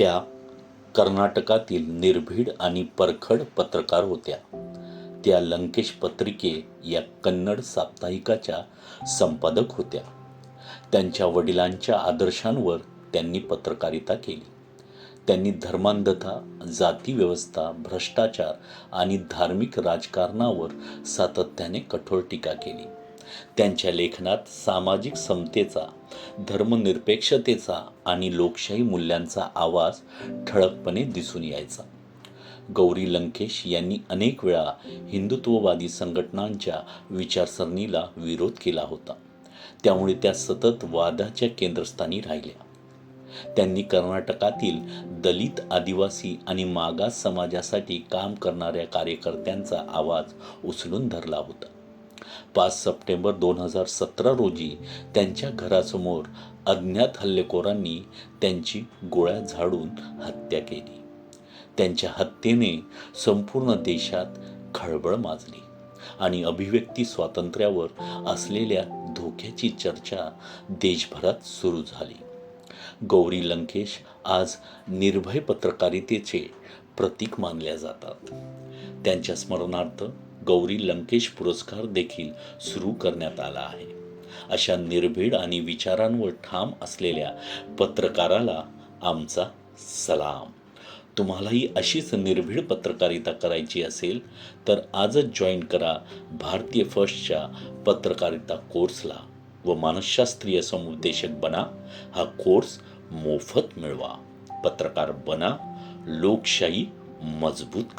त्या कर्नाटकातील निर्भीड आणि परखड पत्रकार होत्या. त्या लंकेश पत्रिके या कन्नड साप्ताहिकाच्या संपादक होत्या. त्यांच्या वडिलांच्या आदर्शांवर त्यांनी पत्रकारिता केली. त्यांनी धर्मांधता जातीव्यवस्था भ्रष्टाचार आणि धार्मिक राजकारणावर सातत्याने कठोर टीका केली. त्यांच्या लेखनात सामाजिक समतेचा धर्मनिरपेक्षतेचा आणि लोकशाही मूल्यांचा आवाज ठळकपणे दिसून यायचा. गौरी लंकेश यांनी अनेक वेळा हिंदुत्ववादी संघटनांच्या विचारसरणीला विरोध केला होता. त्यामुळे त्या सतत वादाच्या केंद्रस्थानी राहिल्या. त्यांनी कर्नाटकातील दलित आदिवासी आणि मागास समाजासाठी काम करणाऱ्या कार्यकर्त्यांचा आवाज उचलून धरला होता. पाच सप्टेंबर दोन हजार सतरा रोजी त्यांच्या घरासमोर अज्ञात हल्लेखोरांनी त्यांची गोळ्या झाडून हत्या केली. त्यांच्या हत्येने संपूर्ण देशात खळबळ माजली आणि अभिव्यक्ती स्वातंत्र्यावर असलेल्या धोक्याची चर्चा देशभरात सुरू झाली. गौरी लंकेश आज निर्भय पत्रकारितेचे प्रतीक मानल्या जातात. त्यांच्या स्मरणार्थ गौरी लंकेश पुरस्कार देखील सुरू करण्यात आला आहे. अशा निर्भीड आणि विचारांवर ठाम असलेल्या पत्रकाराला आमचा सलाम. तुम्हालाही अशीच निर्भीड पत्रकारिता करायची असेल तर आजच जॉईन करा भारतीय फर्स्टच्या पत्रकारिता कोर्सला व मानसशास्त्रीय समुपदेशक बना. हा कोर्स मोफत मिळवा. पत्रकार बना. लोकशाही मजबूत करा.